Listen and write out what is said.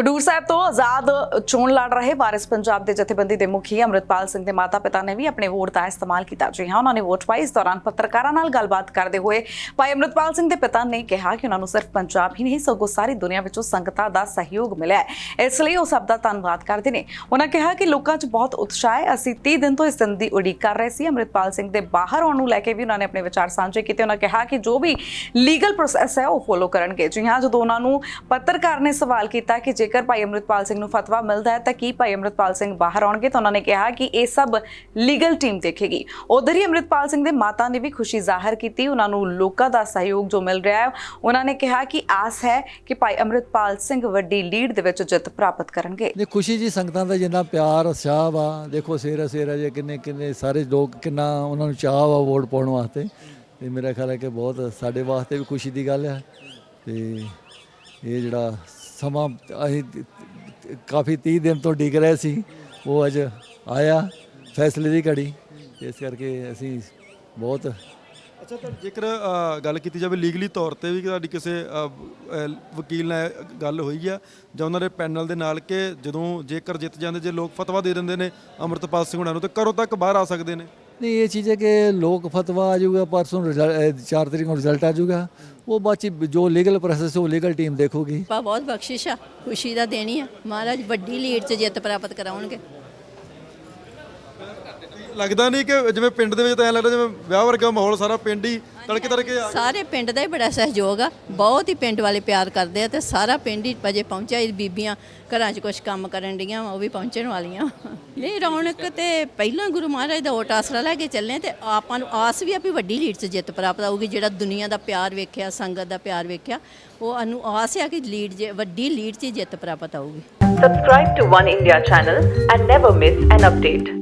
ਖਡੂਰ ਸਾਹਿਬ ਤੋਂ ਆਜ਼ਾਦ ਚੋਣ ਲੜ ਰਹੇ ਵਾਰਿਸ ਪੰਜਾਬ ਦੇ ਜਥੇਬੰਦੀ ਦੇ ਮੁਖੀ ਅੰਮ੍ਰਿਤਪਾਲ ਸਿੰਘ ਦੇ ਮਾਤਾ-ਪਿਤਾ ਨੇ ਵੀ ਆਪਣੇ ਵੋਟ ਦਾ ਇਸਤੇਮਾਲ ਕੀਤਾ। ਜੀ ਹਾਂ, ਉਹਨਾਂ ਨੇ ਵੋਟ ਪਾਈ। ਇਸ ਦੌਰਾਨ ਪੱਤਰਕਾਰਾਂ ਨਾਲ ਗੱਲਬਾਤ ਕਰਦੇ ਹੋਏ ਭਾਈ ਅੰਮ੍ਰਿਤਪਾਲ ਸਿੰਘ ਦੇ ਪਿਤਾ ਨੇ ਕਿਹਾ ਕਿ ਉਹਨਾਂ ਨੂੰ ਸਿਰਫ ਪੰਜਾਬ ਹੀ ਨਹੀਂ, ਸਗੋਂ ਸਾਰੀ ਦੁਨੀਆ ਵਿੱਚੋਂ ਸੰਗਤਾਂ ਦਾ ਸਹਿਯੋਗ ਮਿਲਿਆ ਇਸ ਲਈ ਉਹ ਸਭ ਦਾ ਧੰਨਵਾਦ ਕਰਦੇ ਨੇ। ਉਹਨਾਂ ਕਿਹਾ ਕਿ ਲੋਕਾਂ 'ਚ ਬਹੁਤ ਉਤਸ਼ਾਹ ਹੈ। ਅਸੀਂ 30 ਦਿਨ ਤੋਂ ਇਸ ਦਿਨ ਦੀ ਉਡੀਕ ਕਰ ਰਹੇ ਸੀ। ਅੰਮ੍ਰਿਤਪਾਲ ਸਿੰਘ ਦੇ ਬਾਹਰ ਆਉਣ ਨੂੰ ਲੈ ਕੇ ਵੀ ਉਹਨਾਂ ਨੇ ਆਪਣੇ ਵਿਚਾਰ ਸਾਂਝੇ ਕੀਤੇ। ਉਹਨਾਂ ਕਿਹਾ ਕਿ ਜੋ ਵੀ ਲੀਗਲ ਪ੍ਰੋਸੈਸ ਹੈ, ਉਹ ਫੋਲੋ ਕਰਨਗੇ। ਜੀ ਹਾਂ, ਜਦੋਂ ਉਹਨਾਂ ਨੂੰ ਪੱਤਰਕਾਰ ਨੇ ਸਵਾਲ ਕੀਤਾ ਕਿ ਜੇ ਜੇਕਰ ਭਾਈ ਅੰਮ੍ਰਿਤਪਾਲ ਸਿੰਘ ਨੂੰ ਫਤਵਾ ਮਿਲਦਾ ਹੈ, ਤਾਂ ਕੀ ਭਾਈ ਅੰਮ੍ਰਿਤਪਾਲ ਸਿੰਘ ਬਾਹਰ ਆਉਣਗੇ? ਤਾਂ ਉਹਨਾਂ ਨੇ ਕਿਹਾ ਕਿ ਇਹ ਸਭ ਲੀਗਲ ਟੀਮ ਦੇਖੇਗੀ। ਉਧਰ ਹੀ ਅੰਮ੍ਰਿਤਪਾਲ ਸਿੰਘ ਦੇ ਮਾਤਾ ਨੇ ਵੀ ਖੁਸ਼ੀ ਜ਼ਾਹਰ ਕੀਤੀ। ਉਹਨਾਂ ਨੂੰ ਲੋਕਾਂ ਦਾ ਸਹਿਯੋਗ ਜੋ ਮਿਲ ਰਿਹਾ ਹੈ, ਉਹਨਾਂ ਨੇ ਕਿਹਾ ਕਿ ਆਸ ਹੈ ਕਿ ਭਾਈ ਅੰਮ੍ਰਿਤਪਾਲ ਸਿੰਘ ਵੱਡੀ ਲੀਡ ਦੇ ਵਿੱਚ ਜਿੱਤ ਪ੍ਰਾਪਤ ਕਰਨਗੇ। ਨੇ ਖੁਸ਼ੀ ਜੀ, ਸੰਗਤਾਂ ਦਾ ਜਿੰਨਾ ਪਿਆਰ, ਉਤਸ਼ਾਹ ਵਾ, ਦੇਖੋ ਸੇਰਾ ਸੇਰਾ ਜੇ ਕਿੰਨੇ ਕਿੰਨੇ ਸਾਰੇ ਲੋਕ ਕਿੰਨਾ ਉਹਨਾਂ ਨੂੰ ਚਾਹ ਵਾ ਵੋਟ ਪਾਉਣ ਵਾਸਤੇ, ਤੇ ਮੇਰਾ ਖਿਆਲ ਹੈ ਕਿ ਬਹੁਤ ਸਾਡੇ ਵਾਸਤੇ ਵੀ ਖੁਸ਼ੀ ਦੀ ਗੱਲ ਹੈ। ਤੇ ਇਹ ਜਿਹੜਾ ਸਮਾਂ ਅਸੀਂ ਕਾਫੀ 30 ਦਿਨ ਤੋਂ ਡਿੱਗ ਰਹੇ ਸੀ। ਉਹ ਅੱਜ ਆਇਆ, ਫੈਸਲੇ ਦੀ ਘੜੀ। ਇਸ ਕਰਕੇ ਅਸੀਂ ਬਹੁਤ ਅੱਛਾ, ਤਾਂ ਜੇਕਰ ਗੱਲ ਕੀਤੀ ਜਾਵੇ ਲੀਗਲੀ ਤੌਰ ਤੇ ਵੀ ਤੁਹਾਡੀ ਕਿਸੇ ਵਕੀਲ ਨਾਲ ਗੱਲ ਹੋਈ ਆ, ਜਾਂ ਉਹਨਾਂ ਦੇ ਪੈਨਲ ਦੇ ਨਾਲ ਕਿ ਜਦੋਂ ਜੇਕਰ ਜਿੱਤ ਜਾਂਦੇ, ਜੇ ਲੋਕ ਫਤਵਾ ਦੇ ਦਿੰਦੇ ਨੇ ਅਮਰਤਪਾਲ ਸਿੰਘ ਹੁਣਾਂ ਨੂੰ, ਤੇ ਕਰੋ ਤੱਕ ਬਾਹਰ ਆ ਸਕਦੇ ਨੇ? ਨਹੀਂ ਇਹ ਚੀਜ਼ ਹੈ ਕਿ ਲੋਕ ਫਤਵਾ ਆ ਜਾਊਗਾ ਪਰਸੋਂ ਰਿਜ਼ਲਟ 4 ਤਰੀਕ ਨੂੰ ਰਿਜ਼ਲਟ ਆ ਜਾਊਗਾ ਉਹ ਬਾਅਦ 'ਚ ਜੋ ਲੀਗਲ ਪ੍ਰੋਸੈਸ ਉਹ ਲੀਗਲ ਟੀਮ ਦੇਖੂਗੀ ਪਾ ਬਹੁਤ ਬਖਸ਼ਿਸ਼ ਆ ਖੁਸ਼ੀ ਦਾ ਦੇਣੀ ਆ ਮਹਾਰਾਜ ਵੱਡੀ ਲੀਡ 'ਚ ਜਿੱਤ ਪ੍ਰਾਪਤ ਕਰਾਉਣਗੇ ਲੱਗਦਾ ਨਹੀਂ ਕਿ ਜਿਵੇਂ ਪਿੰਡ ਦੇ ਵਿੱਚ ਤਾਂ ਐ ਲੱਗਦਾ ਜਿਵੇਂ ਵਿਆਹ ਵਰਗਾ ਮਾਹੌਲ ਸਾਰਾ ਪਿੰਡ ਹੀ ਤੜਕੇ ਤੜਕੇ ਆ। ਸਾਰੇ ਪਿੰਡ ਦਾ ਹੀ ਬੜਾ ਸਹਿਯੋਗ ਆ। ਬਹੁਤ ਹੀ ਪਿੰਡ ਵਾਲੇ ਪਿਆਰ ਕਰਦੇ ਆ ਤੇ ਸਾਰਾ ਪਿੰਡ ਹੀ ਵਜੇ ਪਹੁੰਚਿਆ ਇਹ ਬੀਬੀਆਂ ਘਰਾਂ 'ਚ ਕੁਝ ਕੰਮ ਕਰਨ ਡੀਆਂ ਉਹ ਵੀ ਪਹੁੰਚਣ ਵਾਲੀਆਂ। ਨਹੀਂ ਰੌਣਕ ਤੇ ਪਹਿਲਾਂ ਗੁਰੂ ਮਹਾਰਾਜ ਦਾ ਓਟ ਆਸਰਾ ਲੈ ਕੇ ਚੱਲੇ ਤੇ ਆਪਾਂ ਨੂੰ ਆਸ ਵੀ ਆ ਵੀ ਵੱਡੀ ਲੀਡ 'ਚ ਜਿੱਤ ਪ੍ਰਾਪਤ ਆਊਗੀ ਜਿਹੜਾ ਦੁਨੀਆ ਦਾ ਪਿਆਰ ਵੇਖਿਆ ਸੰਗਤ ਦਾ ਪਿਆਰ ਵੇਖਿਆ ਉਹ ਅਨੂੰ ਆਸ ਆ ਕਿ ਲੀਡ ਜੇ ਵੱਡੀ ਲੀਡ 'ਚ ਜਿੱਤ ਪ੍ਰਾਪਤ ਆਊਗੀ। Subscribe to One India channel and never miss an update.